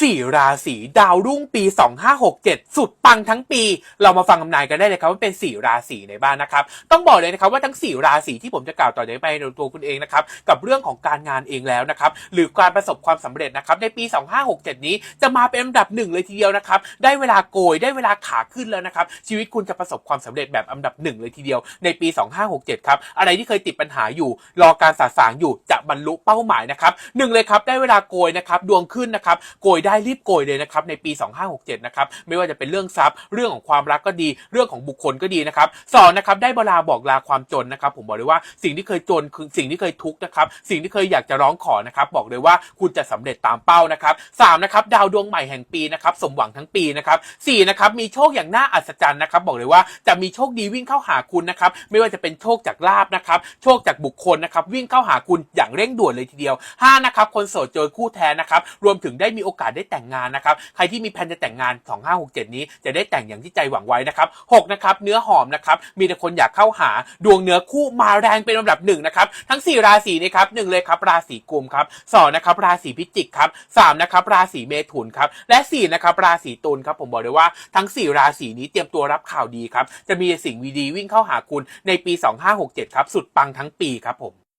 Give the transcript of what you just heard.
สี่ราศีดาวรุ่งปี 2567 สุดปังทั้งปี เรามาฟังคำนายกันได้เลยครับว่าเป็น4ราศีในบ้านนะครับ ต้องบอกเลยนะครับว่าทั้ง4ราศีที่ผมจะกล่าวต่อจากนี้ไปในตัวคุณเองนะครับกับเรื่องของการงานเองแล้วนะครับหรือการประสบความสำเร็จนะครับในปี 2567 นี้จะมาเป็นอันดับหนึ่งเลยทีเดียวนะครับได้เวลาโกยได้เวลาขาขึ้นแล้วนะครับชีวิตคุณจะประสบความสำเร็จแบบอันดับหนึ่งเลยทีเดียวในปี 2567 ครับอะไรที่เคยติดปัญหาอยู่ รอการสาสางอยู่จะบรรลุเป้าหมายนะครับหนึ่งเลยครับได้เวลาโกยนะครับดวงขึ้นนะครับโกยได้รีบโกยเลยนะครับในปี 2567 นะครับไม่ว่าจะเป็นเรื่องทรัพย์เรื่องของความรักก็ดี เรื่องของบุคคลก็ดีนะครับสองนะครับได้เวลาบอกลาความจนนะครับ ผมบอกเลยว่าสิ่งที่เคยจนคือสิ่งที่เคยทุกข์นะครับสิ่งที่เคยอยากจะร้องขอนะครับบอกเลยว่าคุณจะสำเร็จตามเป้านะครับสามนะครับดาวดวงใหม่แห่งปีนะครับสมหวังทั้งปีนะครับสี่นะครับมีโชคอย่างน่าอัศจรรย์นะครับ บอกเลยว่าจะมีโชคดีวิ่งเข้าหาคุณนะครับไม่ว่าจะเป็นโชคจากลาบนะครับโชคจากบุคคลนะครับวิ่งเข้าหาคุณอย่างเร่งด่วนเลยทีเดียวห้านะครับคนโสดเจอคู่แท้นะครับรวมถึงได้มีโอกาสได้แต่งงานนะครับ ใครที่มีแผนจะแต่งงาน 2567 นี้จะได้แต่งอย่างที่ใจหวังไว้นะครับ6นะครับเนื้อหอมนะครับมีแต่คนอยากเข้าหาดวงเนื้อคู่มาแรงเป็นลำดับหนึ่งนะครับทั้ง 4 ราศีนี้ครับหนึ่งเลยครับราศีกุมครับสองนะครับราศีพิจิกครับสามนะครับราศีเมถุนครับและสี่นะครับราศีตุลครับผมบอกเลยว่าทั้ง 4 ราศีนี้เตรียมตัวรับข่าวดีครับจะมีสิ่งดีๆวิ่งเข้าหาคุณในปี 2567 ครับสุดปังทั้งปีครับผม